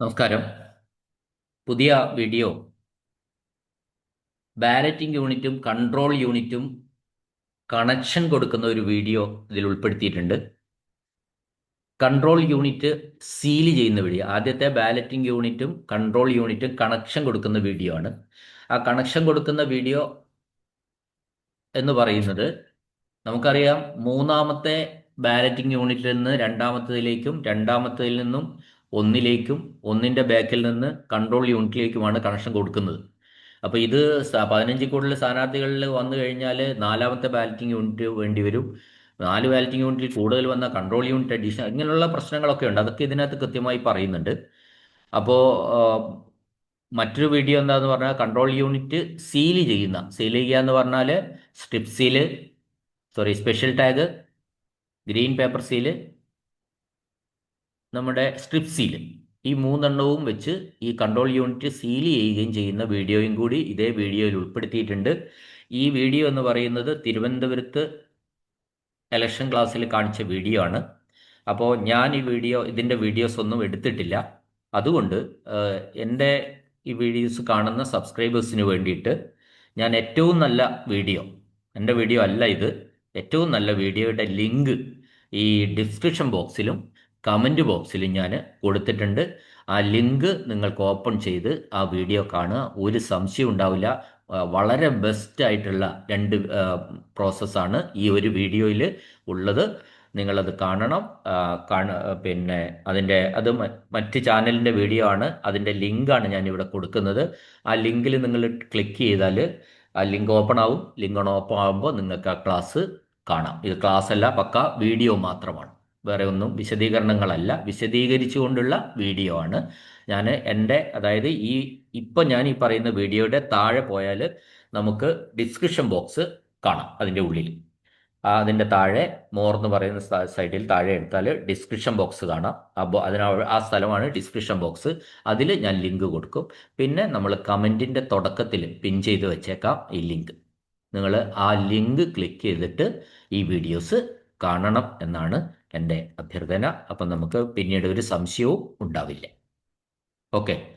നമസ്കാരം. പുതിയ video. Balloting യൂണിറ്റും കൺട്രോൾ യൂണിറ്റും കണക്ഷൻ കൊടുക്കുന്ന ഒരു വീഡിയോ ഇതിൽ ഉൾപ്പെടുത്തിയിട്ടുണ്ട്. കൺട്രോൾ യൂണിറ്റ് സീൽ ചെയ്യുന്ന വീഡിയോ ആദ്യത്തെ ബാലറ്റിംഗ് യൂണിറ്റും കൺട്രോൾ യൂണിറ്റും കണക്ഷൻ കൊടുക്കുന്ന വീഡിയോ ആണ്. ആ കണക്ഷൻ കൊടുക്കുന്ന വീഡിയോ എന്ന് പറയുന്നത് നമുക്കറിയാം മൂന്നാമത്തെ ബാലറ്റിംഗ് യൂണിറ്റിൽ നിന്ന് രണ്ടാമത്തേതിലേക്കും രണ്ടാമത്തേതിൽ നിന്നും ഒന്നിലേക്കും ഒന്നിന്റെ ബാക്കിൽ നിന്ന് കൺട്രോൾ യൂണിറ്റിലേക്കുമാണ് കണക്ഷൻ കൊടുക്കുന്നത്. അപ്പോൾ ഇത് പതിനഞ്ചിൽ കൂടുതൽ സ്ഥാനാർത്ഥികളിൽ വന്നു കഴിഞ്ഞാൽ നാലാമത്തെ ബാലറ്റിംഗ് യൂണിറ്റ് വേണ്ടി വരും. നാല് ബാലറ്റിംഗ് യൂണിറ്റിൽ കൂടുതൽ വന്ന കൺട്രോൾ യൂണിറ്റ് അഡീഷൻ ഇങ്ങനെയുള്ള പ്രശ്നങ്ങളൊക്കെ ഉണ്ട്. അതൊക്കെ ഇതിനകത്ത് കൃത്യമായി പറയുന്നുണ്ട്. അപ്പോൾ മറ്റൊരു വീഡിയോ എന്താന്ന് പറഞ്ഞാൽ കൺട്രോൾ യൂണിറ്റ് സീൽ ചെയ്യുന്ന സീൽ ചെയ്യുക എന്ന് പറഞ്ഞാൽ strip seal sorry special tag green paper seal നമ്മുടെ സ്ട്രിപ്പ് സീൽ ഈ മൂന്നെണ്ണവും വെച്ച് ഈ കൺട്രോൾ യൂണിറ്റ് സീൽ ചെയ്യുകയും ചെയ്യുന്ന വീഡിയോയും കൂടി ഇതേ വീഡിയോയിൽ ഉൾപ്പെടുത്തിയിട്ടുണ്ട്. ഈ വീഡിയോ എന്ന് പറയുന്നത് തിരുവനന്തപുരത്ത് എലക്ഷൻ ക്ലാസ്സിൽ കാണിച്ച വീഡിയോ ആണ്. അപ്പോൾ ഞാൻ ഈ വീഡിയോ ഇതിന്റെ വീഡിയോസ് ഒന്നും എടുത്തിട്ടില്ല. അതുകൊണ്ട് എന്റെ ഈ വീഡിയോസ് കാണുന്ന സബ്സ്ക്രൈബേഴ്സിന് വേണ്ടിയിട്ട് ഞാൻ ഏറ്റവും നല്ല വീഡിയോ എന്റെ വീഡിയോ അല്ല ഇത് ഏറ്റവും നല്ല വീഡിയോയുടെ ലിങ്ക് ഈ ഡിസ്ക്രിപ്ഷൻ ബോക്സിലും കമന്റ് ബോക്സിൽ ഞാൻ കൊടുത്തിട്ടുണ്ട്. ആ ലിങ്ക് നിങ്ങൾക്ക് ഓപ്പൺ ചെയ്ത് ആ വീഡിയോ കാണുക. ഒരു സംശയം ഉണ്ടാവില്ല. വളരെ ബെസ്റ്റ് ആയിട്ടുള്ള രണ്ട് പ്രോസസ്സാണ് ഈ ഒരു വീഡിയോയിൽ ഉള്ളത്. നിങ്ങളത് കാണണം. കാണ പിന്നെ അതിന്റെ അത് മറ്റ് ചാനലിന്റെ വീഡിയോ ആണ്. അതിന്റെ ലിങ്കാണ് ഞാൻ ഇവിടെ കൊടുക്കുന്നത്. ആ ലിങ്കിൽ നിങ്ങൾ ക്ലിക്ക് ചെയ്താൽ ആ ലിങ്ക് ഓപ്പൺ ആവും. ലിങ്ക് ഓപ്പൺ ആകുമ്പോൾ നിങ്ങൾക്ക് ആ ക്ലാസ് കാണാം. ഇത് ക്ലാസ് അല്ല പക്ക വീഡിയോ മാത്രമാണ്. വേറെ ഒന്നും വിശദീകരണങ്ങളല്ല. വിശദീകരിച്ചുകൊണ്ടുള്ള വീഡിയോ ആണ്. ഞാൻ എന്റെ അതായത് ഈ ഇപ്പം ഞാൻ ഈ പറയുന്ന വീഡിയോയുടെ താഴെ പോയാൽ നമുക്ക് ഡിസ്ക്രിപ്ഷൻ ബോക്സ് കാണാം അതിന്റെ ഉള്ളിൽ അതിന്റെ താഴെ മോർ എന്ന് പറയുന്ന സൈഡിൽ താഴെ എടുത്താൽ ഡിസ്ക്രിപ്ഷൻ ബോക്സ് കാണാം. അപ്പോൾ അതിന ആ സ്ഥലമാണ് ഡിസ്ക്രിപ്ഷൻ ബോക്സ്. അതിൽ ഞാൻ ലിങ്ക് കൊടുക്കും. പിന്നെ നമ്മൾ കമന്റിന്റെ തുടക്കത്തിൽ പിൻ ചെയ്ത് വെച്ചേക്കാം ഈ ലിങ്ക്. നിങ്ങൾ ആ ലിങ്ക് ക്ലിക്ക് ചെയ്തിട്ട് ഈ വീഡിയോസ് കാണണം എന്നാണ് എന്റെ അഭ്യർത്ഥന. അപ്പം നമുക്ക് പിന്നീട് ഒരു സംശയവും ഉണ്ടാവില്ല. ഓക്കെ.